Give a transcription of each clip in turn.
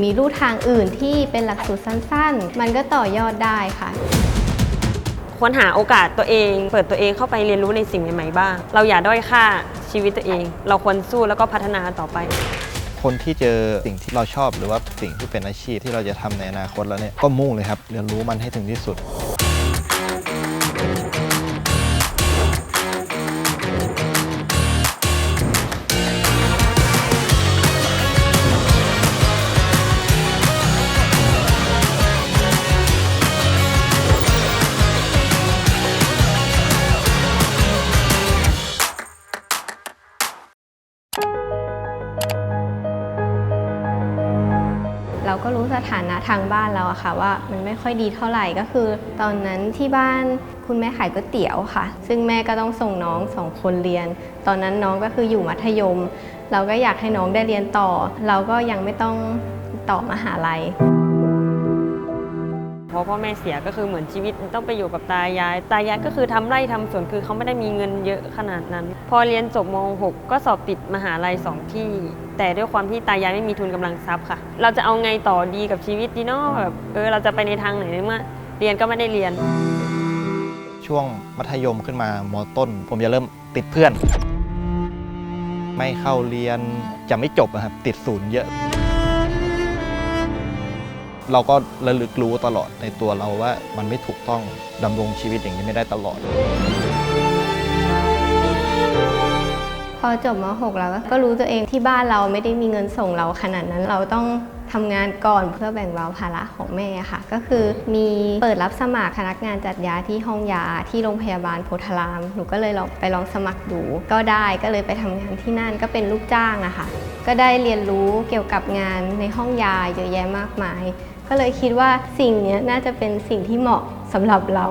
มีรูทางอื่นที่เป็นหลักสูตรสั้นๆ มันก็ต่อยอดได้ค่ะควรหาโอกาสตัวเอง เปิดตัวเองเข้าไปเรียนรู้ในสิ่งใหม่ๆบ้าง เราอย่าด้อยค่าชีวิตตัวเอง เราควรสู้แล้วก็พัฒนาต่อไป คนที่เจอสิ่งที่เราชอบหรือว่าสิ่งที่เป็นอาชีพที่เราจะทำในอนาคตแล้วเนี่ยก็มุ่งเลยครับ เรียนรู้มันให้ถึงที่สุด สถานะทางบ้านเราอะค่ะว่ามันไม่ค่อยดีเท่าไหร่ก็คือ ตอนนั้นที่บ้านคุณแม่ขายก๋วยเตี๋ยวค่ะ ซึ่งแม่ก็ต้องส่งน้องสองคนเรียน ตอนนั้นน้องก็คืออยู่มัธยม เราก็อยากให้น้องได้เรียนต่อ เราก็ยังไม่ต้องต่อมหาลัย พราะพ่อแม่เสียก็คือเหมือนชีวิตต้องไปอยู่กับตายาย ตายายก็คือทำไร่ทำสวนคือเขาไม่ได้มีเงินเยอะขนาดนั้น พอเรียนจบม .6 ก็สอบติดมหาลัยสองที่ แต่ด้วยความที่ตายายไม่มีทุนกำลังทรัพย์ค่ะ เราจะเอาไงต่อดีกับชีวิตดีเนาะแบบเออเราจะไปในทางไหนเมื่อเรียนก็ไม่ได้เรียน ช่วงมัธยมขึ้นมามต้น ผมจะเริ่มติดเพื่อน ไม่เข้าเรียนจะไม่จบอะครับติดศูนย์เยอะ เราก็ระลึกรู้ตลอดในตัวเราว่ามันไม่ถูกต้องดำรงชีวิตอย่างนี้ไม่ได้ตลอด พอจบม .6 แล้วก็รู้ตัวเองที่บ้านเราไม่ได้มีเงินส่งเราขนาดนั้นเราต้องทำงานก่อนเพื่อแบ่งเบาภาระของแม่ค่ะ ก็คือมีเปิดรับสมัครพนักงานจัดยาที่ห้องยาที่โรงพยาบาลโพธาราม หนูก็เลยลองไปลองสมัครดู ก็ได้ก็เลยไปทำงานที่นั่นก็เป็นลูกจ้างอะค่ะ ก็ได้เรียนรู้เกี่ยวกับงานในห้องยาเยอะแยะมากมาย ก็เลยคิดว่าสิ่งนี้น่าจะเป็นสิ่งที่เหมาะสำหรับเรา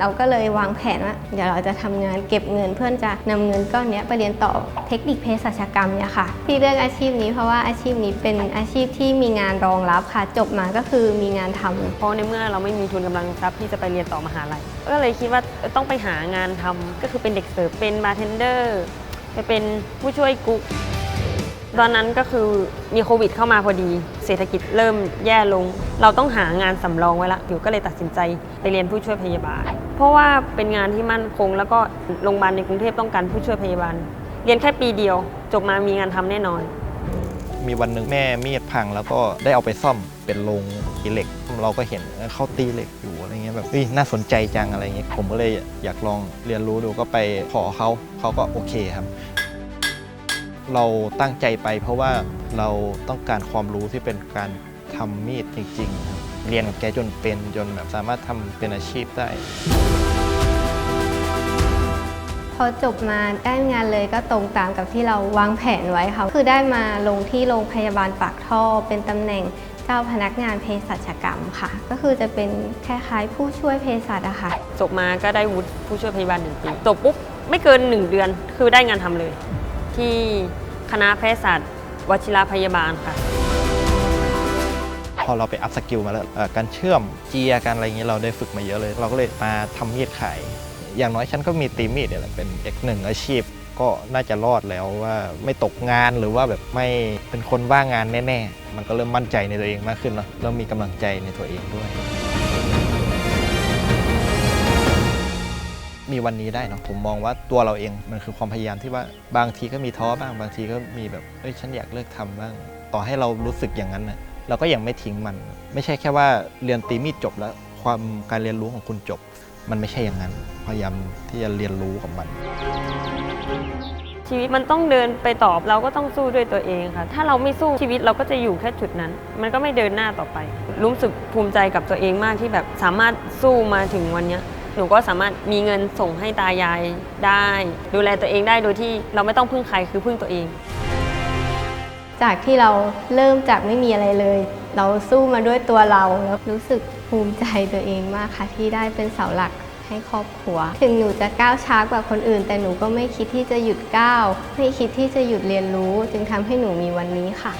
เราก็เลยวางแผนว่าเดี๋ยวเราจะทำงานเก็บเงินเพื่อจะนำเงินก้อนนี้ไปเรียนต่อเทคนิคเภสัชกรรมเนี่ยค่ะ ที่เลือกอาชีพนี้เพราะว่าอาชีพนี้เป็นอาชีพที่มีงานรองรับค่ะ จบมาก็คือมีงานทำเพราะในเมื่อเราไม่มีทุนกำลังทรัพย์ที่จะไปเรียนต่อมหาลัยก็เลยคิดว่าต้องไปหางานทำก็คือเป็นเด็กเสิร์ฟเป็นบาร์เทนเดอร์ไปเป็นผู้ช่วยกุ๊ก ตอนนั้นก็คือมีโควิดเข้ามาพอดี เศรษฐกิจเริ่มแย่ลง เราต้องหางานสำรองไว้ละอยู่ก็เลยตัดสินใจไปเรียนผู้ช่วยพยาบาล เพราะว่าเป็นงานที่มั่นคง แล้วก็โรงพยาบาลในกรุงเทพต้องการผู้ช่วยพยาบาล เรียนแค่ปีเดียว จบมามีงานทำแน่นอน มีวันหนึ่งแม่มีดพังแล้วก็ได้เอาไปซ่อมเป็นโรงตีเหล็ก เราก็เห็นเข้าตีเหล็กอยู่อะไรเงี้ยแบบเฮ้ยน่าสนใจจังอะไรเงี้ยผมก็เลยอยากลองเรียนรู้ดูก็ไปขอเขาเขาก็โอเคครับ เราตั้งใจไปเพราะว่าเราต้องการความรู้ที่เป็นการทำมีดจริงๆครับเรียนกับแกจนเป็นจนแบบสามารถทำเป็นอาชีพได้ พอจบมาได้งานเลยก็ตรงตามกับที่เราวางแผนไว้ค่ะ คือได้มาลงที่โรงพยาบาลปากท่อ เป็นตำแหน่งเจ้าพนักงานเภสัชกรรมค่ะ ก็คือจะเป็นคล้ายๆผู้ช่วยเภสัชอะค่ะ จบมาก็ได้วุฒิผู้ช่วยพยาบาลหนึ่งปี จบปุ๊บไม่เกิน1เดือน คือได้งานทำเลย ที่คณะแพทยศาสตร์วชิรพยาบาลค่ะ พอเราไปอัพสกิลมาแล้วเอ่อการเชื่อมเจียร์การอะไรเงี้ยเราได้ฝึกมาเยอะเลย เราก็เลยมาทำมีดขาย อย่างน้อยฉันก็มีตีมีดเนี่ยแหละเป็นเอกหนึ่งอาชีพ ก็น่าจะรอดแล้วว่าไม่ตกงานหรือว่าแบบไม่เป็นคนว่างงานแน่ ๆ มันก็เริ่มมั่นใจในตัวเองมากขึ้นแล้วเริ่มมีกำลังใจในตัวเองด้วย มีวันนี้ได้เนะผมมองว่าตัวเราเองมันคือความพยายามที่ว่าบางทีก็มีท้อบ้างบางทีก็มีแบบเอ้ยฉันอยากเลิกทำบ้าง ต่อให้เรารู้สึกอย่างนั้นนะเราก็ยังไม่ทิ้งมัน ไม่ใช่แค่ว่าเรียนตีมีดจบแล้ว ความการเรียนรู้ของคุณจบ มันไม่ใช่อย่างนั้น พยายามที่จะเรียนรู้กับมันชีวิตมันต้องเดินไปต่อเราก็ต้องสู้ด้วยตัวเองค่ะ ถ้าเราไม่สู้ชีวิตเราก็จะอยู่แค่จุดนั้น มันก็ไม่เดินหน้าต่อไป รู้สึกภูมิใจกับตัวเองมากที่แบบสามารถสู้มาถึงวันนี้ หนูก็สามารถมีเงินส่งให้ตายายได้ ดูแลตัวเองได้โดยที่เราไม่ต้องพึ่งใครคือพึ่งตัวเอง จากที่เราเริ่มจากไม่มีอะไรเลย เราสู้มาด้วยตัวเราแล้วรู้สึกภูมิใจตัวเองมากค่ะ ที่ได้เป็นเสาหลักให้ครอบครัว ถึงหนูจะก้าวช้ากว่าคนอื่น แต่หนูก็ไม่คิดที่จะหยุดก้าวไม่คิดที่จะหยุดเรียนรู้ จึงทำให้หนูมีวันนี้ค่ะ